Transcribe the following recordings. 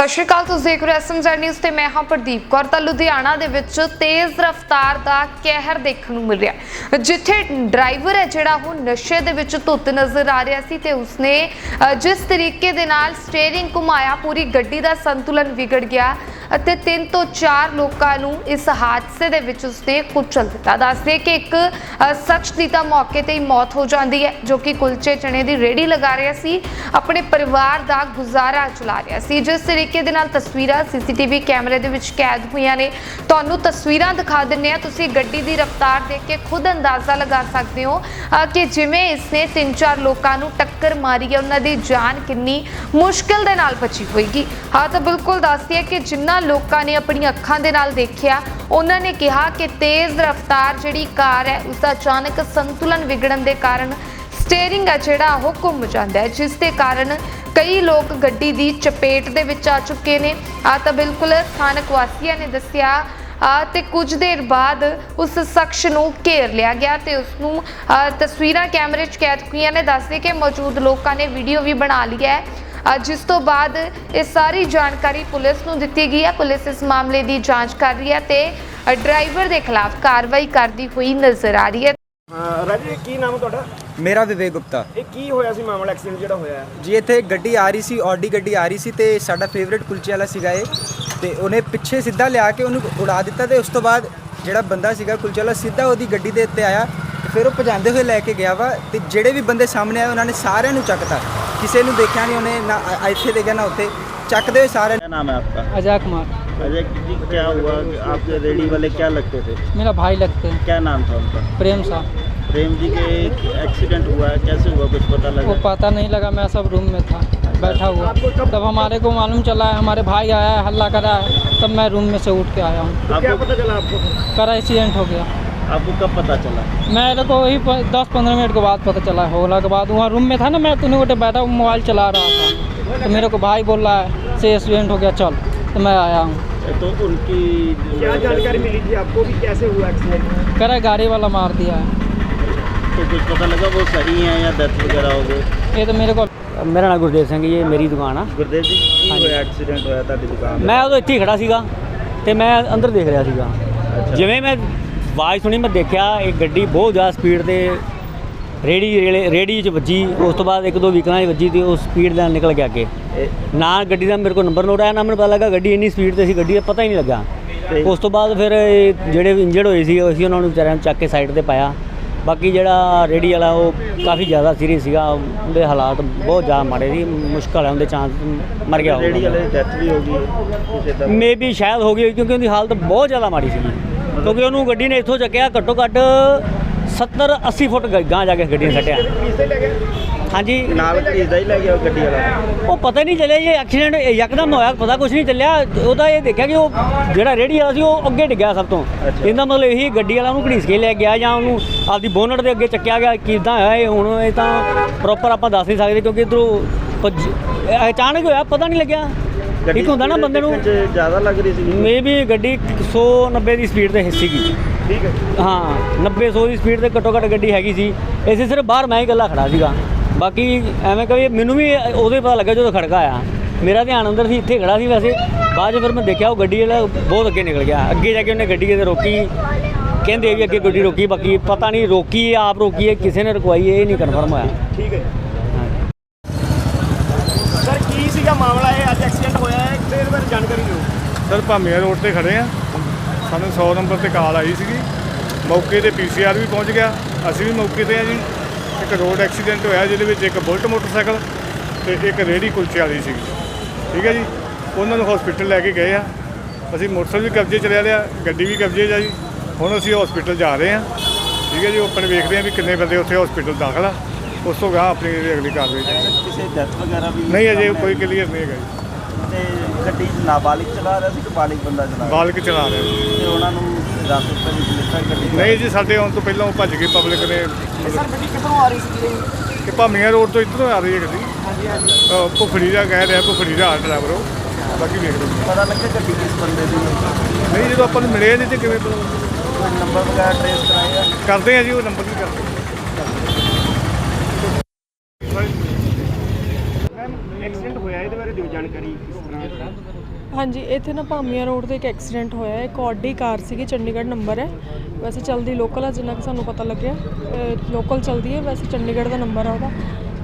ਸਤਿ ਸ਼੍ਰੀ ਅਕਾਲ, ਤੁਸੀਂ ਦੇਖ ਰਹੇ ਹੋ ਐਸਐਮਜ਼ੈਡ ਨਿਊਜ਼ ਤੇ ਮੈਂ ਹਾਂ ਪ੍ਰਦੀਪ ਕੌਰ। ਤਾਂ ਲੁਧਿਆਣਾ ਦੇ ਵਿੱਚ ਤੇਜ਼ ਰਫ਼ਤਾਰ ਦਾ ਕਹਿਰ ਦੇਖਣ ਨੂੰ ਮਿਲ ਰਿਹਾ ਜਿੱਥੇ ਡਰਾਈਵਰ ਹੈ ਜਿਹੜਾ ਉਹ ਨਸ਼ੇ ਦੇ ਵਿੱਚ ਧੁੱਤ ਨਜ਼ਰ ਆ ਰਿਹਾ ਸੀ ਤੇ ਉਸਨੇ ਜਿਸ ਤਰੀਕੇ ਦੇ ਨਾਲ ਸਟੀਅਰਿੰਗ ਘੁਮਾਇਆ, ਪੂਰੀ ਗੱਡੀ ਦਾ ਸੰਤੁਲਨ ਵਿਗੜ ਗਿਆ। ਅਤੇ ਤਿੰਨ ਤੋਂ ਚਾਰ ਲੋਕਾਂ ਨੂੰ ਇਸ ਹਾਦਸੇ ਦੇ ਵਿੱਚ ਉਸਨੇ ਕੁਚਲ ਦਿੱਤਾ। ਦੱਸਦੇ ਕਿ ਇੱਕ ਸ਼ਖਸ ਦੀ ਤਾਂ ਮੌਕੇ ਤੇ ਹੀ ਮੌਤ ਹੋ ਜਾਂਦੀ ਹੈ, ਜੋ ਕਿ ਕੁਲਚੇ ਚਣੇ ਦੀ ਰੇੜੀ ਲਗਾ ਰਿਹਾ ਸੀ, ਆਪਣੇ ਪਰਿਵਾਰ ਦਾ ਗੁਜ਼ਾਰਾ ਚਲਾ ਰਿਹਾ ਸੀ। ਜਿਸ ਤਰੀਕੇ ਦੇ ਨਾਲ ਤਸਵੀਰਾਂ ਸੀਸੀਟੀਵੀ ਕੈਮਰੇ ਦੇ ਵਿੱਚ ਕੈਦ ਹੋਈਆਂ ਨੇ। ਤੁਹਾਨੂੰ ਤਸਵੀਰਾਂ ਦਿਖਾ ਦਿੰਨੇ ਆ ਤੁਸੀਂ ਗੱਡੀ ਦੀ ਰਫ਼ਤਾਰ ਦੇਖ ਕੇ ਖੁਦ ਅੰਦਾਜ਼ਾ ਲਗਾ ਸਕਦੇ ਹੋ ਕਿ ਜਿਵੇਂ ਇਸਨੇ ਤਿੰਨ ਚਾਰ ਲੋਕਾਂ ਨੂੰ ਟੱਕਰ ਮਾਰੀ ਹੈ, ਉਹਨਾਂ ਦੀ ਜਾਨ ਕਿੰਨੀ ਮੁਸ਼ਕਿਲ ਦੇ ਨਾਲ ਬਚੀ ਹੋਏਗੀ। ਹਾਂ, ਤਾਂ ਬਿਲਕੁਲ ਦੱਸਦੀ ਹੈ ਕਿ ਜਿੰਨਾ ਜਿਨ੍ਹਾਂ ਲੋਕਾਂ ਨੇ ਆਪਣੀਆਂ ਅੱਖਾਂ ਦੇ ਨਾਲ ਦੇਖਿਆ। ਉਹਨਾਂ ਨੇ ਕਿਹਾ ਕਿ ਤੇਜ਼ ਰਫ਼ਤਾਰ ਜਿਹੜੀ ਕਾਰ ਹੈ ਉਸ ਦਾ ਅਚਾਨਕ ਸੰਤੁਲਨ ਵਿਗੜਨ ਦੇ ਕਾਰਨ ਸਟੀਅਰਿੰਗ ਹੈ ਜਿਹੜਾ, ਉਹ ਘੁੰਮ ਜਾਂਦਾ ਹੈ, ਜਿਸ ਦੇ ਕਾਰਨ ਕਈ ਲੋਕ ਗੱਡੀ ਦੀ ਚਪੇਟ ਦੇ ਵਿੱਚ ਆ ਚੁੱਕੇ ਨੇ। ਆ ਤਾਂ ਬਿਲਕੁਲ ਸਥਾਨਕ ਵਾਸੀਆਂ ਨੇ ਦੱਸਿਆ। ਤੇ ਕੁਝ ਦੇਰ ਬਾਅਦ ਉਸ ਸ਼ਖਸ ਨੂੰ ਘੇਰ ਲਿਆ ਗਿਆ ਤੇ ਉਸ ਨੂੰ ਤਸਵੀਰਾਂ ਕੈਮਰੇ 'ਚ ਕੈਦ ਹੋਈਆਂ ਨੇ। ਦੱਸਦੇ ਕਿ ਮੌਜੂਦ ਲੋਕਾਂ ਨੇ ਵੀਡੀਓ ਵੀ ਬਣਾ ਲਈ ਹੈ। ਜਿਸ ਤੋਂ ਬਾਅਦ ਇਹ ਸਾਰੀ ਜਾਣਕਾਰੀ ਪੁਲਿਸ ਨੂੰ ਦਿੱਤੀ ਗਈ ਹੈ। ਪੁਲਿਸ ਇਸ ਮਾਮਲੇ ਦੀ ਜਾਂਚ ਕਰ ਰਹੀ ਹੈ ਤੇ ਡਰਾਈਵਰ ਦੇ ਖਿਲਾਫ ਕਾਰਵਾਈ ਕਰਦੀ ਹੋਈ ਨਜ਼ਰ ਆ ਰਹੀ ਹੈ। ਰਾਜੀ ਕੀ ਨਾਮ ਹੈ ਤੁਹਾਡਾ? ਮੇਰਾ ਵਿਵੇਕ ਗੁਪਤਾ। ਇਹ ਕੀ ਹੋਇਆ ਸੀ ਮਾਮਲਾ? ਐਕਸੀਡੈਂਟ ਜਿਹੜਾ ਹੋਇਆ ਹੈ? ਜੀ ਇੱਥੇ ਗੱਡੀ ਆ ਰਹੀ ਸੀ ਆਡੀ ਗੱਡੀ ਆ ਰਹੀ ਸੀ ਤੇ ਸਾਡਾ ਫੇਵਰੇਟ ਕੁਲਚੇ ਵਾਲਾ ਸੀਗਾ ਇਹ। ਤੇ ਉਹਨੇ ਪਿੱਛੇ ਸਿੱਧਾ ਲਿਆ ਕੇ ਉਹਨੂੰ ਉਡਾ ਦਿੱਤਾ ਤੇ ਉਸ ਤੋਂ ਬਾਅਦ ਜਿਹੜਾ ਬੰਦਾ ਸੀਗਾ ਕੁਲਚੇ ਵਾਲਾ ਸਿੱਧਾ ਉਹਦੀ ਗੱਡੀ ਦੇ ਉੱਤੇ ਆਇਆ। ਤੇ ਫਿਰ ਉਹ ਭਜਾਉਂਦੇ ਹੋਏ ਲੈ ਕੇ ਗਿਆ ਵਾ ਤੇ ਜਿਹੜੇ ਵੀ ਬੰਦੇ ਸਾਹਮਣੇ ਆਏ ਉਹਨਾਂ ਨੇ ਸਾਰਿਆਂ ਨੂੰ ਚੱਕਤਾ ਕਿਸੇ ਨੂੰ ਦੇਖਿਆ ਨਹੀਂ ਉਹਨੇ ਨਾ ਅ- ਇੱਥੇ ਦੇਖਿਆ ਨਾ ਉੱਥੇ ਚੱਕਦੇ ਹੋਏ ਸਾਰਿਆਂ क्या नाम है आपका अजय कुमार अजय जी क्या हुआ कि आपके रेडी वाले क्या लगते थे मेरा भाई लगते हैं क्या नाम था उनका प्रेम सा प्रेम जी के एक्सीडेंट हुआ है कैसे हुआ कुछ पता वो लगा पता नहीं लगा मैं सब रूम में था बैठा हुआ तब हमारे को मालूम चला है हमारे भाई आया है हल्ला करा है तब मैं रूम में से उठ के आया हूँ तो क्या आपको पता चला आपको करा एक्सीडेंट हो गया आपको कब पता चला मेरे को वही प- दस पंद्रह मिनट के बाद पता चला होला के बाद वहाँ रूम में था ना मैं तुने उठे बैठा हूँ मोबाइल चला रहा था तो मेरे को भाई बोल रहा है से एक्सीडेंट हो गया चल तो मैं आया हूँ तो उनकी क्या जानकारी मिली थी आपको कि कैसे हुआ एक्सीडेंट करा गाड़ी वाला मार दिया है तो कुछ पता लगा वो सही है या डेथ वगैरह हो गई ये तो मेरे को ਮੇਰਾ ਨਾਮ ਗੁਰਦੇਵ ਸਿੰਘ ਜੀ ਇਹ ਮੇਰੀ ਦੁਕਾਨ ਆ गुरदेव जी की हुआ एक्सीडेंट होया ਤੁਹਾਡੀ ਦੁਕਾਨ ਤੇ? ਮੈਂ ਉਦੋਂ ਇੱਥੇ ਹੀ ਖੜਾ ਸੀਗਾ ਤੇ ਮੈਂ ਅੰਦਰ ਦੇਖ ਰਿਹਾ ਸੀਗਾ ਜਿਵੇਂ ਮੈਂ ਆਵਾਜ਼ ਸੁਣੀ ਮੈਂ ਦੇਖਿਆ ਇੱਕ ਗੱਡੀ ਬਹੁਤ ਜ਼ਿਆਦਾ ਸਪੀਡ ਤੇ ਰੇੜੀ ਰੇੜੇ- 'ਚ ਵੱਜੀ ਉਸ ਤੋਂ ਬਾਅਦ ਇੱਕ ਦੋ ਵਹੀਕਲਾਂ 'ਚ ਵੱਜੀ ਤੇ ਉਹ ਸਪੀਡ ਨਾਲ ਨਿਕਲ ਗਿਆ ਅੱਗੇ। ਇਹ- ਨਾ ਗੱਡੀ ਦਾ ਮੇਰੇ ਕੋਲ ਨੰਬਰ ਨੋਟ ਆਇਆ ਨਾ ਮੈਨੂੰ ਪਤਾ ਲੱਗਾ ਗੱਡੀ ਇੰਨੀ ਸਪੀਡ ਤੇ ਸੀ ਗੱਡੀ ਦਾ ਪਤਾ ਹੀ ਨਹੀਂ ਲੱਗਾ। ਉਸ ਤੋਂ ਬਾਅਦ ਫਿਰ ਇਹ ਜਿਹੜੇ ਇੰਜਰਡ ਹੋਏ ਸੀ ਅਸੀਂ ਉਹਨਾਂ ਨੂੰ ਵਿਚਾਰਿਆਂ ਨੂੰ ਚੱਕ ਕੇ ਸਾਈਡ ਤੇ ਪਾਇਆ। ਬਾਕੀ ਜਿਹੜਾ ਰੇੜੀ ਵਾਲਾ ਉਹ ਕਾਫੀ ਜ਼ਿਆਦਾ ਸੀਰੀਅਸ ਸੀਗਾ ਉਹਦੇ ਹਾਲਾਤ ਬਹੁਤ ਜ਼ਿਆਦਾ ਮਾੜੇ ਸੀ ਮੁਸ਼ਕਲ ਹੈ ਉਹਦੇ ਚਾਂਸ ਮਰ ਗਿਆ ਰੇੜੀ ਵਾਲੇ ਦੀ ਡੈਥ ਵੀ ਹੋ ਗਈ ਮੇਬੀ ਸ਼ਾਇਦ ਹੋ ਗਈ ਕਿਉਂਕਿ ਉਹਦੀ ਹਾਲਤ ਬਹੁਤ ਜ਼ਿਆਦਾ ਮਾੜੀ ਸੀ ਕਿਉਂਕਿ ਉਹਨੂੰ ਗੱਡੀ ਨੇ ਇੱਥੋਂ ਚੱਕਿਆ ਘੱਟੋ ਘੱਟ 70 80 ਫੁੱਟ ਗ- ਜਾ ਕੇ ਗੱਡੀ ਨੇ ਸੱਟਿਆ। ਹਾਂਜੀ। ਨਾਲ ਘੜੀਸਦਾ ਹੀ ਲੈ ਗਿਆ ਉਹ ਗੱਡੀ ਵਾਲਾ? ਉਹ ਪਤਾ ਨਹੀਂ ਚੱਲਿਆ ਇਹ ਐਕਸੀਡੈਂਟ ਯਕਦਮ ਹੋਇਆ ਪਤਾ ਕੁਝ ਨਹੀਂ ਚੱਲਿਆ। ਉਹਦਾ ਇਹ ਦੇਖਿਆ ਕਿ ਉਹ ਜਿਹੜਾ ਰੇੜੀ ਵਾਲਾ ਸੀ ਉਹ ਅੱਗੇ ਡਿੱਗਿਆ ਸਭ ਤੋਂ। ਇਹਦਾ ਮਤਲਬ ਇਹੀ ਗੱਡੀ ਵਾਲਾ ਉਹਨੂੰ ਘੜੀਸ ਕੇ ਲੈ ਗਿਆ ਜਾਂ ਉਹਨੂੰ ਆਪਦੀ ਬੋਨਟ ਦੇ ਅੱਗੇ ਚੱਕਿਆ ਗਿਆ ਕਿਦਾਂ ਹੋਇਆ ਇਹ ਹੁਣ ਇਹ ਤਾਂ ਪ੍ਰੋਪਰ ਆਪਾਂ ਦੱਸ ਨਹੀਂ ਸਕਦੇ ਕਿਉਂਕਿ ਇਧਰੋਂ ਅਚਾਨਕ ਹੋਇਆ ਪਤਾ ਨਹੀਂ ਲੱਗਿਆ। ਇੱਕ ਹੁੰਦਾ ਨਾ ਬੰਦੇ ਨੂੰ ਜ਼ਿਆਦਾ ਲੱਗ ਰਹੀ ਸੀ ਮੇਬੀ ਗੱਡੀ 190 ਦੀ ਸਪੀਡ ਤੇ ਸੀਗੀ। ਠੀਕ ਹੈ। ਹਾਂ 90 100 ਦੀ ਸਪੀਡ ਤੇ ਘੱਟੋ ਘੱਟ ਗੱਡੀ ਹੈਗੀ ਸੀ। ਇਸੇ ਸਿਰਫ ਬਾਹਰ ਮੈਂ ਹੀ ਇਕੱਲਾ ਖੜਾ ਸੀਗਾ। ਬਾਕੀ ਐਵੇਂ ਕਹੇ ਮੈਨੂੰ ਵੀ ਉਹਦੇ ਪਤਾ ਲੱਗਾ ਜਦੋਂ ਖੜਕਾ ਆਇਆ। ਮੇਰਾ ਧਿਆਨ ਅੰਦਰ ਸੀ ਇੱਥੇ ਖੜਾ ਸੀ ਵੈਸੇ। ਬਾਅਦ ਫਿਰ ਮੈਂ ਦੇਖਿਆ ਉਹ ਗੱਡੀ ਵਾਲਾ ਬਹੁਤ ਅੱਗੇ ਨਿਕਲ ਗਿਆ। ਅੱਗੇ ਜਾ ਕੇ ਉਹਨੇ ਗੱਡੀ ਕਿਤੇ ਰੋਕੀ। ਕਹਿੰਦੇ ਵੀ ਅੱਗੇ ਗੱਡੀ ਰੋਕੀ ਬਾਕੀ ਪਤਾ ਨਹੀਂ ਰੋਕੀ ਆਪ ਰੋਕੀ ਹੈ ਕਿਸੇ ਨੇ ਰੁਕਵਾਈ ਹੈ, ਇਹ ਨਹੀਂ ਕਨਫਰਮ ਹੋਇਆ। ਠੀਕ ਹੈ ਸਰ ਸੀਗਾ ਮਾਮਲਾ ਇਹ ਅੱਜ ਐਕਸੀਡੈਂਟ ਹੋਇਆ ਹੈ। ਇਹਦੇ ਬਾਰੇ ਜਾਣਕਾਰੀ ਦਿਓ। ਸਰ ਭਾਮੀਆ ਰੋਡ ਤੇ ਖੜੇ ਆ। ਸਾਨੂੰ 100 ਨੰਬਰ ਤੇ ਕਾਲ ਆਈ ਸੀਗੀ। ਮੌਕੇ ਤੇ ਪੀਸੀਆਰ ਵੀ ਪਹੁੰਚ ਗਿਆ। ਅਸੀਂ ਵੀ ਮੌਕੇ ਤੇ ਆ ਜੀ। ਇੱਕ ਰੋਡ ਐਕਸੀਡੈਂਟ ਹੋਇਆ ਜਿਹਦੇ ਵਿੱਚ ਇੱਕ ਬੁਲਟ ਮੋਟਰਸਾਈਕਲ ਤੇ ਇੱਕ ਰੇਹੜੀ ਕੁਲਚੇ ਵਾਲੀ ਸੀਗੀ। ਠੀਕ ਹੈ ਜੀ? ਉਹਨਾਂ ਨੂੰ ਹਸਪੀਟਲ ਲੈ ਕੇ ਗਏ ਆ। ਅਸੀਂ ਮੋਟਰਸਾਈਕਲ ਵੀ ਕਬਜ਼ੇ 'ਚ ਲੈ ਲਿਆ। ਗੱਡੀ ਵੀ ਕਬਜ਼ੇ 'ਚ ਆ ਜੀ। ਹੁਣ ਅਸੀਂ ਹਸਪੀਟਲ ਜਾ ਰਹੇ ਆ। ਠੀਕ ਹੈ ਜੀ? ਉਹ ਆਪਣੇ ਵੇਖਦੇ ਆ ਵੀ ਕਿੰਨੇ ਬੰਦੇ ਉੱਥੇ ਹਸਪੀਟਲ ਦਾਖਲ ਆ। ਉਸ ਤੋਂ ਗਾਂ ਆਪਣੀ ਜਿਹੜੀ ਅਗਲੀ ਕਾਰਵਾਈ ਕਰਾਂਗੇ। ਕਿਸੇ ਡੈਥ ਵਗੈਰਾ ਵੀ ਨਹੀਂ ਅਜੇ ਕੋਈ ਕਲੀਅਰ ਨਹੀਂ ਹੈਗਾ ਜੀ। ਤੇ ਗੱਡੀ ਨਾਬਾਲਿਗ ਚਲਾ ਰਿਹਾ ਸੀ ਕਿ ਬਾਲਿਗ ਬੰਦਾ ਚਲਾ ਰਿਹਾ? ਬਾਲਕ ਚਲਾ ਰਹੇ ਸੀ। ਤੇ ਉਹਨਾਂ ਨੂੰ ਰਾਸਤੇ ਤੇ ਵਿੱਚ ਲਿਖਿਆ ਗੱਡੀ ਦਾ- ਨਹੀਂ ਜੀ ਸਾਡੇ ਆਉਣ ਤੋਂ ਪਹਿਲਾਂ ਉਹ ਭੱਜ ਗਏ ਪਬਲਿਕ ਨੇ। ਸਰ ਗੱਡੀ ਕਿੱਥੋਂ ਆ ਰਹੀ ਸੀ ਕਿ ਭਾਮੀਆਂ ਰੋਡ ਤੋਂ ਇੱਧਰੋਂ ਆ ਰਹੀ ਹੈ ਗੱਡੀ। ਹਾਂਜੀ ਹਾਂਜੀ। ਅਹ ਭੁੱਖੜੀ ਦਾ ਕਹਿ ਰਿਹਾ ਭੁੱਖੜੀ ਦਾ ਡਰਾਈਵਰ ਉਹ। ਬਾਕੀ ਵੇਖ ਲਓ। ਪਤਾ ਲੱਗਿਆ ਗੱਡੀ ਕਿਸ ਬੰਦੇ ਦੀ ਹੈ। ਨਹੀਂ ਜਦੋਂ ਆਪਾਂ ਨੂੰ ਮਿਲੇ ਨਹੀਂ ਤੇ ਕਿਵੇਂ ਪਤਾ? ਕੋਈ ਨੰਬਰ ਵਗੈਰਾ ਟ੍ਰੇਸ ਕਰਾਇਆ ਕਰਦੇ ਆ ਜੀ ਉਹ ਨੰਬਰ ਵੀ ਕਰਦੇ ਐਕਸੀਡੈਂਟ ਹੋਇਆ ਇਹਦੇ ਬਾਰੇ ਦਿਓ ਜਾਣਕਾਰੀ ਕਿਸ ਤਰ੍ਹਾਂ ਹਾਂਜੀ, ਇੱਥੇ ਨਾ ਭਾਮੀਆਂ ਰੋਡ ਤੇ ਇੱਕ ਐਕਸੀਡੈਂਟ ਹੋਇਆ ਹੈ। ਇੱਕ ਆਡੀ ਕਾਰ ਸੀਗੀ, ਚੰਡੀਗੜ੍ਹ ਨੰਬਰ ਹੈ। ਵੈਸੇ ਚਲਦੀ ਲੋਕਲ ਆ, ਜਿੰਨਾ ਕਿ ਸਾਨੂੰ ਪਤਾ ਲੱਗਿਆ। ਲੋਕਲ ਚਲਦੀ ਹੈ, ਵੈਸੇ ਚੰਡੀਗੜ੍ਹ ਦਾ ਨੰਬਰ ਆ ਉਹਦਾ।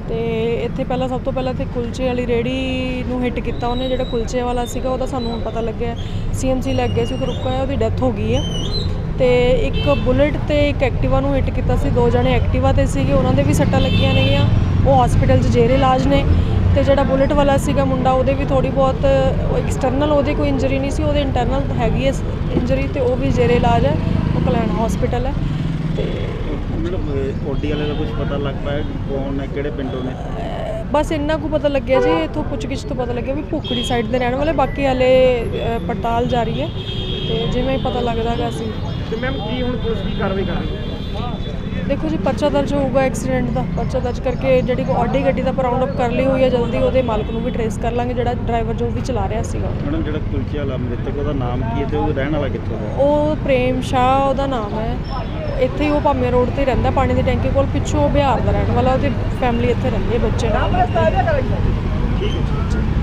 ਤੇ ਇੱਥੇ ਪਹਿਲਾਂ ਸਭ ਤੋਂ ਪਹਿਲਾਂ ਤੇ ਕੁਲਚੇ ਵਾਲੀ ਰੇੜੀ ਨੂੰ ਹਿੱਟ ਕੀਤਾ ਉਹਨੇ, ਜਿਹੜਾ ਕੁਲਚੇ ਵਾਲਾ ਸੀਗਾ, ਉਹਦਾ ਸਾਨੂੰ ਹੁਣ ਪਤਾ ਲੱਗਿਆ ਸੀਐਮਸੀ ਲੱਗ ਗਿਆ ਸੀ ਉਹ ਰੁਕਾ ਹੈ ਉਹਦੀ ਡੈਥ ਹੋ ਗਈ ਹੈ। ਤੇ ਇੱਕ ਬੁਲਟ ਤੇ ਇੱਕ ਐਕਟਿਵਾ ਨੂੰ ਹਿੱਟ ਕੀਤਾ ਸੀ। ਦੋ ਜਣੇ ਐਕਟਿਵਾ ਤੇ ਸੀਗੇ, ਉਹਨਾਂ ਦੇ ਵੀ ਸੱਟਾਂ ਲੱਗੀਆਂ ਨੇਗੀਆਂ। ਉਹ ਹਸਪੀਟਲ 'ਚ ਜੇਰੇ ਇਲਾਜ ਨੇ। ਤੇ ਜਿਹੜਾ ਬੁਲਟ ਵਾਲਾ ਸੀਗਾ ਮੁੰਡਾ ਉਹਦੇ ਵੀ ਥੋੜੀ ਬਹੁਤ ਐਕਸਟਰਨਲ ਉਹਦੇ ਕੋਈ ਇੰਜਰੀ ਨਹੀਂ ਸੀ ਉਹਦੇ ਇੰਟਰਨਲ ਹੈਗੀ ਹੈ ਇੰਜਰੀ ਤੇ ਉਹ ਵੀ ਜੇਰੇ ਇਲਾਜ ਹੈ ਉਹ ਕਲੈਣ ਹਸਪੀਟਲ ਹੈ ਤੇ ਮੈਡਮ ਓਡੀ ਵਾਲੇ ਦਾ ਕੁਝ ਪਤਾ ਲੱਗ ਪਾਇਆ ਕਿ ਕੌਣ ਨੇ ਕਿਹੜੇ ਪਿੰਡੋਂ ਨੇ? ਬਸ ਇੰਨਾ ਕੁ ਪਤਾ ਲੱਗਿਆ ਜੀ ਇਥੋਂ ਪੁੱਛਗਿੱਛ ਤੋਂ ਪਤਾ ਲੱਗਿਆ ਵੀ ਭੁੱਖੜੀ ਸਾਈਡ ਦੇ ਰਹਿਣ ਵਾਲੇ ਬਾਕੀ ਹਲੇ ਪੜਤਾਲ ਜਾਰੀ ਹੈ। ਤੇ ਜਿਵੇਂ ਹੀ ਪਤਾ ਲੱਗਦਾਗਾ ਅਸੀਂ। ਤੇ ਮੈਮ ਕੀ ਹੁਣ ਪੁਲਿਸ ਕੀ ਕਾਰਵਾਈ ਕਰ ਰਹੀ ਹੈ? ਦੇਖੋ ਜੀ ਪਰਚਾ ਦਰਜ ਹੋਊਗਾ ਐਕਸੀਡੈਂਟ ਦਾ। ਪਰਚਾ ਦਰਜ ਕਰਕੇ ਜਿਹੜੀ ਕੋ ਆਡੀ ਗੱਡੀ ਦਾ ਰਾਉਂਡ ਅਪ ਕਰ ਲਈ ਹੋਈ ਹੈ ਜਲਦੀ ਉਹਦੇ ਮਾਲਕ ਨੂੰ ਵੀ ਟਰੇਸ ਕਰ ਲਾਂਗੇ। ਜਿਹੜਾ ਡਰਾਈਵਰ ਜੋ ਵੀ ਚਲਾ ਰਿਹਾ ਸੀਗਾ। ਮੈਡਮ ਜਿਹੜਾ ਕੁਲਚੇ ਵਾਲਾ ਮ੍ਰਿਤਕ ਉਹਦਾ ਨਾਮ ਕੀ ਹੈ ਤੇ ਉਹ ਰਹਿਣ ਵਾਲਾ ਕਿੱਥੋਂ ਦਾ ਹੈ? ਉਹ ਪ੍ਰੇਮ ਸ਼ਾਹ ਉਹਦਾ ਨਾਮ ਹੈ। ਇੱਥੇ ਹੀ ਉਹ ਭਾਮੇ ਰੋਡ ਤੇ ਹੀ ਰਹਿੰਦਾ ਪਾਣੀ ਦੀ ਟੈਂਕੀ ਕੋਲ। ਪਿੱਛੋਂ ਉਹ ਬਿਹਾਰ ਦਾ ਰਹਿਣ ਵਾਲਾ ਉਹਦੀ ਫੈਮਿਲੀ ਇੱਥੇ ਰਹਿੰਦੀ ਹੈ ਬੱਚੇ ਨਾਲ।